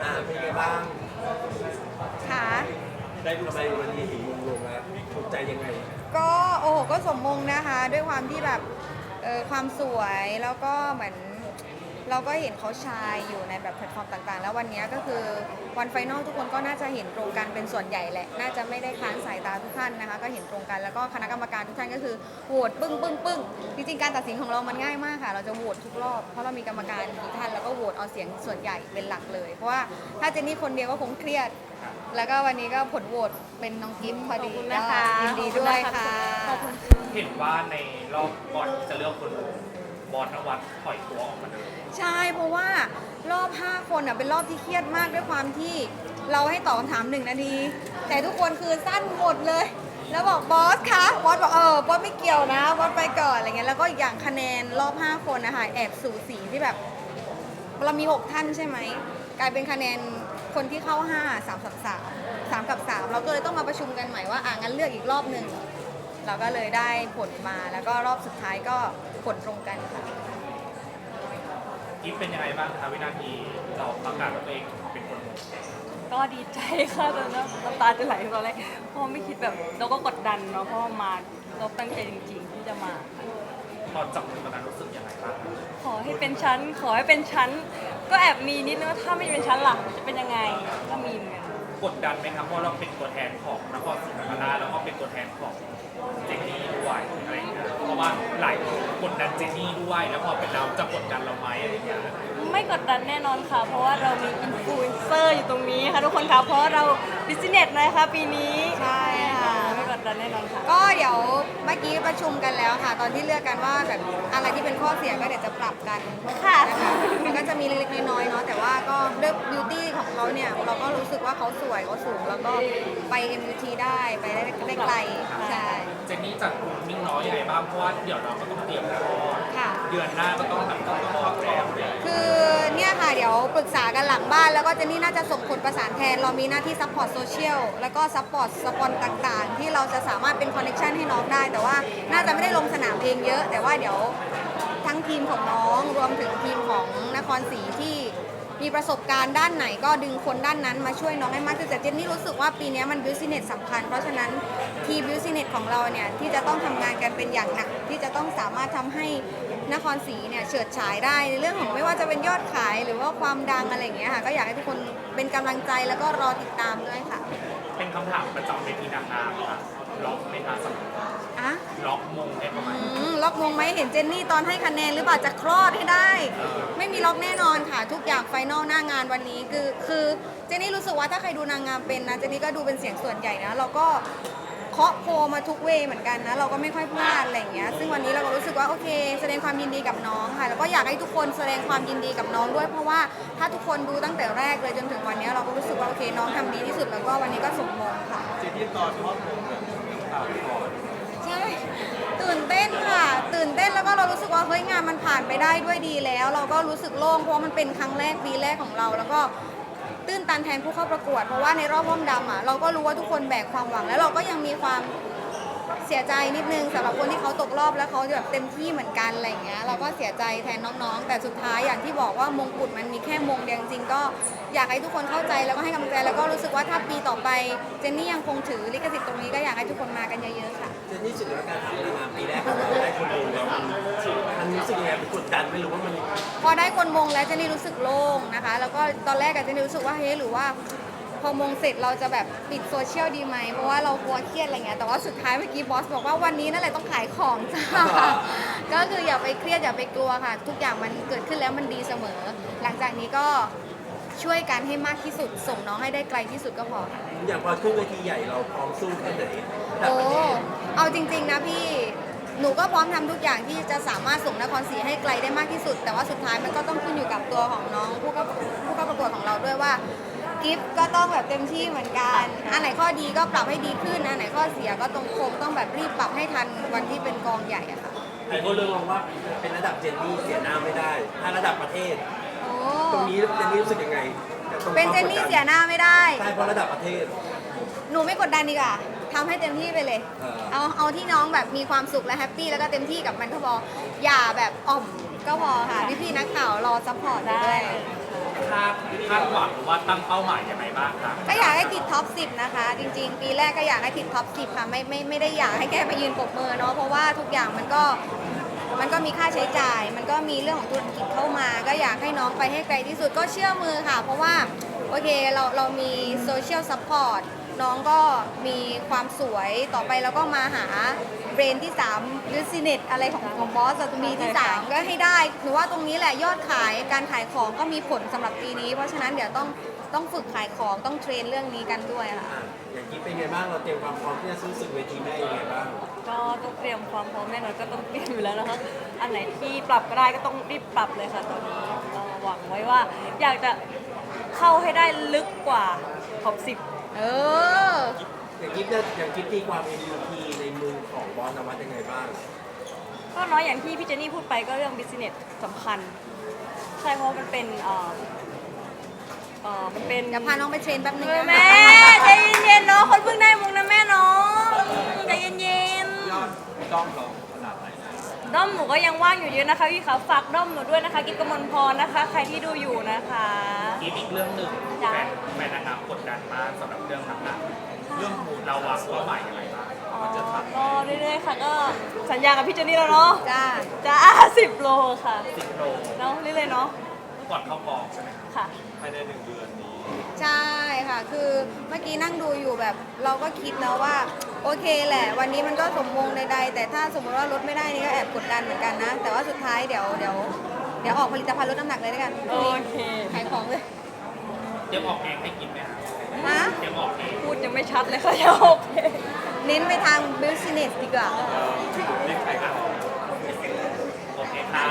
อ่าเป็นไงบ้างค่ะ ได้ทำไมวันนี้ถึงมงลงแล้วถูกใจยังไงก็โอ้โหก็สมมงนะคะ ด้วยความที่แบบเออความสวยแล้วก็เหมือน เราก็เห็นเขาชายอยู่ในแบบแพลตฟอร์มต่างๆ แล้ววันนี้ก็คือวันไฟนอลทุกคนก็น่าจะเห็นตรงกันเป็นส่วนใหญ่แหละ น่าจะไม่ได้ค้านสายตาทุกท่านนะคะ ก็เห็นตรงกันแล้วก็คณะกรรมการทุกท่านก็คือโหวตปึ้งปึ้งปึ้งจริงๆการตัดสินของเรามันง่ายมากค่ะ เราจะโหวตทุกรอบ เพราะเรามีกรรมการกี่ท่านแล้วก็โหวตเอาเสียงส่วนใหญ่เป็นหลักเลย เพราะว่าถ้าเจนนี่คนเดียวก็คงเครียด แล้วก็วันนี้ก็ผลโหวตเป็นน้องกิฟต์พอดีขอบคุณนะคะก็ยินดีด้วยขอบคุณค่ะนะคะขอบคุณเห็นว่าในรอบก่อนที่จะเลือกคน บอลนวัดถอยตัวออกมาเลย ใช่เพราะว่ารอบ 5 คนอะเป็นรอบที่เครียดมากด้วยความที่เราให้ตอบคำถามหนึ่งนาที แต่ทุกคนคือสั้นหมดเลย แล้วบอกบอสคะบอสบอกเออบอสไม่เกี่ยวนะบอสไปก่อนอะไรเงี้ยแล้วก็อีกอย่างคะแนนรอบ 5 คนนะคะแอบสูสีที่แบบ เรามี 6 ท่านใช่ไหมกลายเป็นคะแนนคนที่เข้า 5 3 3 3 3กับ 3 เราก็เลยต้องมาประชุมกันใหม่ว่าอ่างั้นเลือกอีกรอบหนึ่งเราก็เลยได้ผลมาแล้วก็รอบสุดท้ายก็ ผลตรงกันค่ะ กิฟเป็นยังไงบ้างคะวินาทีเราประกาศว่าตัวเองเป็นคนมงก็ดีใจค่ะตอนนั้นน้ำตาจะไหลตอนแรกเพราะไม่คิดแบบเราก็กดดันเนาะเพราะว่ามาเราตั้งใจจริง ๆ ที่จะมาค่ะตอนจับมือตอนนั้นรู้สึกยังไงบ้างขอให้เป็นชั้น ขอให้เป็นชั้น ก็แอบมีนิดนึงว่าถ้าไม่เป็นชั้นหลักจะเป็นยังไง ก็มีเหมือนกัน กดดันไหมครับเพราะเราเป็นตัวแทนของนครศรีธรรมราชแล้วก็เป็นตัวแทนของเจนนี่ด้วยอะไรอย่างเงี้ยเพราะว่าหลายคนกดดันเจนนี่ด้วยแล้วพอเป็นเราจะกดดันเราไหมอะไรอย่างเงี้ยไม่กดดันแน่นอนค่ะ เพราะว่าเรามีอินฟลูเอนเซอร์อยู่ตรงนี้ค่ะทุกคนคะเพราะว่าเราบิสเนสนะคะปีนี้ใช่ค่ะ ไม่กดดันแน่นอนค่ะ ก็เดี๋ยวเมื่อกี้ประชุมกันแล้วค่ะ ตอนที่เลือกกันว่าแบบอะไรที่เป็นข้อเสียก็เดี๋ยวจะปรับกันค่ะ นะคะมันก็จะมีเล็กๆน้อยๆเนาะแต่ว่าก็ด้วยบิวตี้ของ เขาเนี่ยเราก็รู้สึกว่าเขาสวยเขาสูงแล้วก็ไป MUT ได้ไปได้ได้ไกลใช่เจนนี่จัดกลุ่มมิ่งน้อยยังไงบ้างเพราะว่าเดี๋ยวเราก็ต้องเตรียมคลอดค่ะ เดือนหน้าก็ต้องแบบต้องคลอดแล้วเลยคือเนี่ยค่ะเดี๋ยวปรึกษากันหลังบ้าน แล้วก็เจนนี่น่าจะส่งคนประสานแทน เรามีหน้าที่ซัพพอร์ตโซเชียลแล้วก็ซัพพอร์ตสปอนต่างๆ ที่เราจะสามารถเป็นคอนเนคชันให้น้องได้ แต่ว่าน่าจะไม่ได้ลงสนามเองเยอะ แต่ว่าเดี๋ยวทั้งทีมของน้องรวมถึงทีมของนครศรีที่ มีประสบการณ์ด้านไหนก็ดึงคนด้านนั้นมาช่วยน้องให้มากขึ้นแต่เจนนี่รู้สึกว่าปีนี้มันบิวสิเนสสำคัญ เพราะฉะนั้นทีมบิวสิเนสของเราเนี่ยที่จะต้องทำงานกันเป็นอย่างหนัก ที่จะต้องสามารถทำให้นครศรีเนี่ยเฉิดฉายได้ในเรื่องของไม่ว่าจะเป็นยอดขายหรือว่าความดังอะไรอย่างเงี้ยค่ะก็อยากให้ทุกคนเป็นกำลังใจแล้วก็รอติดตามด้วยค่ะ เป็นคำถามประจำเวทีนางงามค่ะล็อกไหมคะสำหรับอะล็อกมงได้ประมาณอืมล็อกมงไหมเห็นเจนนี่ตอนให้คะแนนหรือเปล่าจะคลอดให้ได้ ไม่มีล็อกแน่นอนค่ะ ทุกอย่างไฟนอลหน้างานวันนี้คือคือเจนนี่รู้สึกว่าถ้าใครดูนางงามเป็นนะเจนนี่ก็ดูเป็นเสียงส่วนใหญ่นะเราก็ เคาะโพลมาทุกเวย์เหมือนกันนะ เราก็ไม่ค่อยพลาดอะไรอย่างเงี้ย ซึ่งวันนี้เราก็รู้สึกว่าโอเค แสดงความยินดีกับน้องค่ะ แล้วก็อยากให้ทุกคนแสดงความยินดีกับน้องด้วย เพราะว่าถ้าทุกคนดูตั้งแต่แรกเลยจนถึงวันนี้เราก็รู้สึกว่าโอเคน้องทำดีที่สุดแล้วก็วันนี้ก็สมมงค่ะเจนนี่ตอนทอดมงแบบข่าวก่อนใช่ตื่นเต้นค่ะ ตื่นเต้นแล้วก็เรารู้สึกว่าเฮ้ยงานมันผ่านไปได้ด้วยดีแล้ว เราก็รู้สึกโล่งเพราะว่ามันเป็นครั้งแรกปีแรกของเรา แล้วก็ ตื้นตันแทนผู้เข้าประกวด เพราะว่าในรอบว่องดำอะเราก็รู้ว่าทุกคนแบกความหวัง แล้วเราก็ยังมีความเสียใจนิดนึงสำหรับคนที่เขาตกรอบแล้วเขาแบบเต็มที่เหมือนกันอะไรอย่างเงี้ยเราก็เสียใจแทนน้องๆ แต่สุดท้ายอย่างที่บอกว่ามงกุฎมันมีแค่มงเดียวจริงๆก็อยากให้ทุกคนเข้าใจแล้วก็ให้กำลังใจแล้วก็รู้สึกว่าถ้าปีต่อไปเจนนี่ยังคงถือลิขสิทธิ์ตรงนี้ก็อยากให้ทุกคนมากันเยอะๆค่ะ เจนนี่สึกว่าการทำงามปีแรกของเราได้คนมงแล้วมันมันรู้สึ กยังไงมันกดดันไม่รู้ว่ามันพอได้คนมงแล้วเจนนี่รู้สึกโล่งนะคะ แล้วก็ตอนแรกอะเจนนี่รู้สึกว่าเฮ้ยหรือว่า พอมงเสร็จเราจะแบบปิดโซเชียลดีไหมเพราะว่าเรากลัวเครียดอะไรเงี้ยแต่ว่าสุดท้ายเมื่อกี้บอสบอกว่าวันนี้นั่นแหละต้องขายของจ้าก็คืออย่าไปเครียดอย่าไปกลัวค่ะ ทุกอย่างมันเกิดขึ้นแล้วมันดีเสมอ หลังจากนี้ก็ช่วยกันให้มากที่สุด ส่งน้องให้ได้ไกลที่สุดก็พอค่ะ อย่างพอขึ้นเวทีใหญ่เราพร้อมสู้แค่ไหนแต่โอ้ ประเทศ เอาจริงๆนะพี่ หนูก็พร้อมทำทุกอย่างที่จะสามารถส่งนครศรีให้ไกลได้มากที่สุด แต่ว่าสุดท้ายมันก็ต้องขึ้นอยู่กับตัวของน้องผู้เข้าผู้เข้าประกวดของเราด้วยว่ากิฟต์ก็ต้องแบบเต็มที่เหมือนกัน อันไหนข้อดีก็ปรับให้ดีขึ้น อันไหนข้อเสียก็ต้องคงต้องแบบรีบปรับให้ทันวันที่เป็นกองใหญ่อะค่ะมีคนเรื่องมองว่าเป็นระดับเจนนี่เสียหน้าไม่ได้ ถ้าระดับประเทศโอ้ตรงนี้เจนนี่รู้สึกยังไงกับตรงเป็นเจนนี่เสียหน้าไม่ได้ ใช่เพราะระดับประเทศ หนูไม่กดดันดีกว่าทำให้เต็มที่ไปเลย เออ เอาเอาที่น้องแบบมีความสุขและแฮปปี้แล้วก็เต็มที่กับมันก็พอ อย่าแบบอ่อมก็พอค่ะพี่พี่ๆนักข่าวรอซัพพอร์ตอยู่ด้วย คาดคาดหวังหรือว่าตั้งเป้าหมายยังไงบ้างคะก็อยากให้ติดท็อป 10 นะคะ จริงๆ ปีแรกก็อยากให้ติดท็อป 10 ค่ะไม่ไม่ไม่ได้อยากให้แค่ไปยืนปรบมือเนาะเพราะว่าทุกอย่างมันก็มันก็มีค่าใช้จ่าย มันก็มีเรื่องของธุรกิจเข้ามา ก็อยากให้น้องไปให้ไกลที่สุดก็เชื่อมือค่ะ เพราะว่า โอเคเราเรามีโซเชียลซัพพอร์ต น้องก็มีความสวยต่อไปเราก็มาหาเบรนที่3 business อะไรของของบอสมีที่ 3 ก็ให้ได้หนูว่าตรงนี้แหละยอดขายการขายของก็มีผลสำหรับปีนี้ เพราะฉะนั้นเดี๋ยวต้องต้องฝึกขายของต้องเทรนเรื่องนี้กันด้วยค่ะอะอย่างกิ๊บเป็นไงบ้างเราเตรียมความพร้อมที่จะสู้ศึกเวทีได้ยังไงบ้างก็ต้องเตรียมความพร้อมแน่นอนก็ต้องเตรียมอยู่แล้วนะคะอันไหนที่ปรับก็ได้ก็ต้องรีบปรับเลยค่ะตอนนี้ก็หวังไว้ว่า อยากจะเข้าให้ได้ลึกกว่าท็อปสิบ เออ อย่างกิ๊บเนี่ยอย่างกิ๊บตีความ MVP ในมือของบอลนวัดยังไงบ้าง ก็น้อยอย่างที่พี่เจนนี่พูดไปก็เรื่องบิสเนสสำคัญ ใช่เพราะมันเป็นเอ่อเอ่อมันเป็นเดี๋ยวพาน้องไปเทรนแป๊บนึงเออนะแม่ใจเย็นๆเนาะคนเพิ่งได้มุงนะแม่เนาะใจเย็น ยอดด้อมเราขนาดไหน ๆด้ อมหนูก็ยังว่างอยู่เยอะนะคะพี่คะฝากด้อมหนูด้วยนะคะ กิฟกมลพรนะคะ ใครที่ดูอยู่นะคะอีกอีกเรื่องหนึ่งจ้ะ แฟนแฟนนางงามกดดันมากสำหรับเรื่องน้ำหนักเรื่องมูลเราวางเป้าหมายยังไงบ้างอ๋อก็เรื่อยๆค่ะก็สัญญากับพี่เจนนี่แล้วเนาะจ้าจ้าสิบโลค่ะสิบโลเนาะเรื่อยๆเนาะก่อนเข้ากองใช่ไหมครับค่ะ ภายในหนึ่งเดือนนี้ ใช่ค่ะ คือเมื่อกี้นั่งดูอยู่แบบ เราก็คิดนะว่า โอเคแหละ วันนี้มันก็สมมงใดๆ แต่ถ้าสมมติว่าลดไม่ได้นี่ก็แอบกดดันเหมือนกันนะ แต่ว่าสุดท้ายเดี๋ยวเดี๋ยวเดี๋ยวออกผลิตภัณฑ์ลดน้ำหนักเลยด้วยกันโอเคขายของเลยเตรียมออกเองให้กินไหมครับนะเตรียมออกเองพูดยังไม่ชัดเลยค่ะยังโอเคเน้นไปทาง business ดีกว่าโอเคค่ะ